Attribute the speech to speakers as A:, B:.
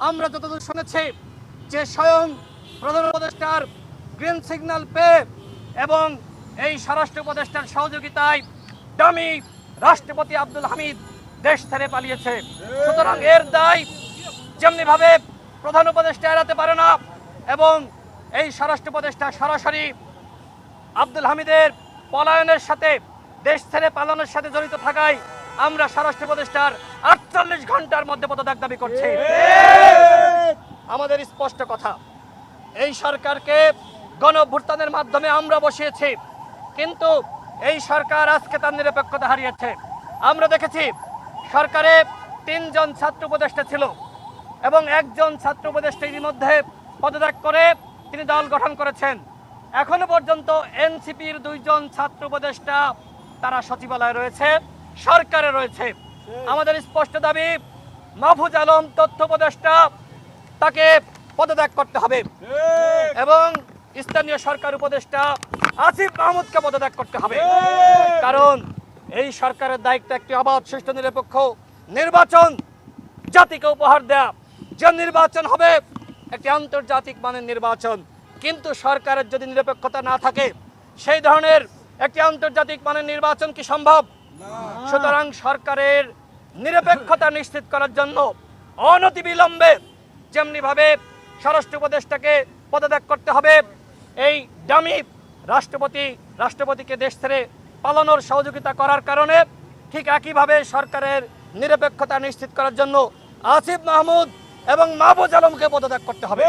A: আমরা যতদূর শুনেছি যে স্বয়ং প্রধান উপদেষ্টার গ্রিন সিগন্যাল পেয়ে এবং এই স্বরাষ্ট্র উপদেষ্টার সহযোগিতায় ডামি রাষ্ট্রপতি আব্দুল হামিদ দেশ ছেড়ে পালিয়েছে। সুতরাং এর দায় যেমনিভাবে প্রধান উপদেষ্টা এড়াতে পারে না এবং এই স্বরাষ্ট্র উপদেষ্টা সরাসরি আব্দুল হামিদের পলায়নের সাথে দেশ ছেড়ে পালানোর সাথে জড়িত থাকায় আমরা স্বরাষ্ট্র উপদেষ্টার আটচল্লিশ ঘণ্টার মধ্যে পদত্যাগ দাবি করছি। আমাদের স্পষ্ট কথা, এই সরকারকে গণভ্যুত্থানের মাধ্যমে আমরা বসিয়েছি, কিন্তু এই সরকার আজকে তার নিরপেক্ষতা হারিয়েছে। আমরা দেখেছি, সরকারে তিনজন ছাত্র উপদেষ্টা ছিল এবং একজন ছাত্র উপদেষ্টা ইতিমধ্যে পদত্যাগ করে তিনি দল গঠন করেছেন। এখনও পর্যন্ত এনসিপির দুইজন ছাত্র উপদেষ্টা তারা সচিবালয়ে রয়েছে। সরকারে রয়েছে। আমাদের স্পষ্ট দাবি মাহফুজ আলম তথ্য উপদেষ্টা তাকে পদত্যাগ করতে হবে। এবং স্থানীয় সরকার উপদেষ্টা আসিফ মাহমুদকে পদত্যাগ করতে হবে। কারণ এই সরকারের দায়িত্ব একটি অবাধ সুষ্ঠু নিরপেক্ষ নির্বাচন জাতিকে উপহার দেয়া। যে নির্বাচন হবে একটি আন্তর্জাতিক মানের নির্বাচন। কিন্তু সরকারের যদি নিরপেক্ষতা না থাকে সেই ধরনের একটি আন্তর্জাতিক মানের নির্বাচন কি সম্ভব? সুতরাং সরকারের নিরপেক্ষতা নিশ্চিত করার জন্য অনতিবিলম্বে যেমনিভাবে স্বরাষ্ট্র উপদেষ্টাকে পদত্যাগ করতে হবে, এই ডামি রাষ্ট্রপতি, রাষ্ট্রপতিকে দেশ ছেড়ে পালানোর সহযোগিতা করার কারণে ঠিক একইভাবে সরকারের নিরপেক্ষতা নিশ্চিত করার জন্য আসিফ মাহমুদ এবং মাহবুজ আলমকে পদত্যাগ করতে হবে।